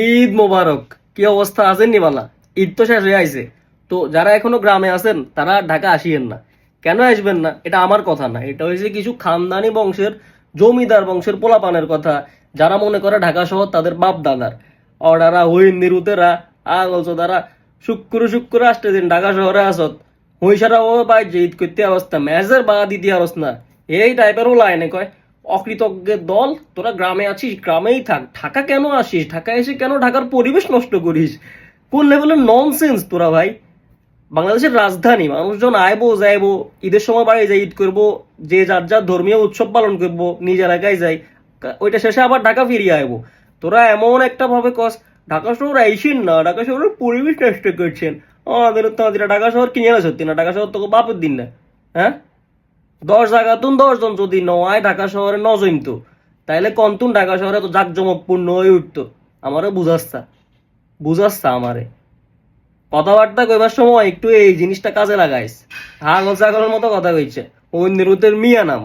ঈদ মোবারক। কি অবস্থা আছেন নিবালা ঈদ তো শেষ হয়ে আইছে। তো যারা এখনও গ্রামে আছেন, তারা ঢাকা আসিয়েন না। কেন আসবেন না? এটা আমার কথা না। এটা হয়েছে কিছু খানদানি বংশের, জমিদার বংশের পোলাপানের কথা। যারা মনে করে ঢাকা শহর তাদের বাপ দাদার অর্ডারা হইন নিরুতেরা আগলছ তারা শুক্র শুক্র আসতে দিন ঢাকা শহরে আসত। হইসারা ও পাই যে ঈদ করতে অবস্থা। ম্যাচের বাগা দিতে অবস্থা এই টাইপের ও লাইনে কয় অকৃতজ্ঞের দল, তোরা গ্রামে আছিস, গ্রামেই থাক। ঢাকা কেন আসিস? ঢাকা এসে কেন ঢাকার পরিবেশ নষ্ট করিস? কোন লেভেলের ননসেন্স তোরা ভাই? বাংলাদেশের রাজধানী, মানুষজন আইবো যাইবো, ঈদের সময় বাড়ি যাই, ঈদ করব, যে যার যার ধর্মীয় উৎসব পালন করব, নিজ এলাকায় যাই, ওইটা শেষে আবার ঢাকা ফিরিয়ে আইবো। তোরা এমন একটা ভাবে কস, ঢাকা শহর আইসেন না, ঢাকা শহরের পরিবেশ নষ্ট করছেন। আমাদের তো ঢাকা শহর কিনে না সত্যি না, ঢাকা শহর তোকে বাপের দিন না। হ্যাঁ? দশ জায়গাতুন দশজন যদি নয়, ঢাকা শহরে ন তো। তাইলে কন্তুন ঢাকা শহরে তো জাকজমকপূর্ণ হয়ে উঠতো। আমারও বুঝাচ্ছা বুঝাচ্ছা আমারে। কথাবার্তা কইবার সময় একটু এই জিনিসটা কাজে লাগাইস হাগল ছাগলের মতো কথা কইছে। নিরুতের মিয়া নাম।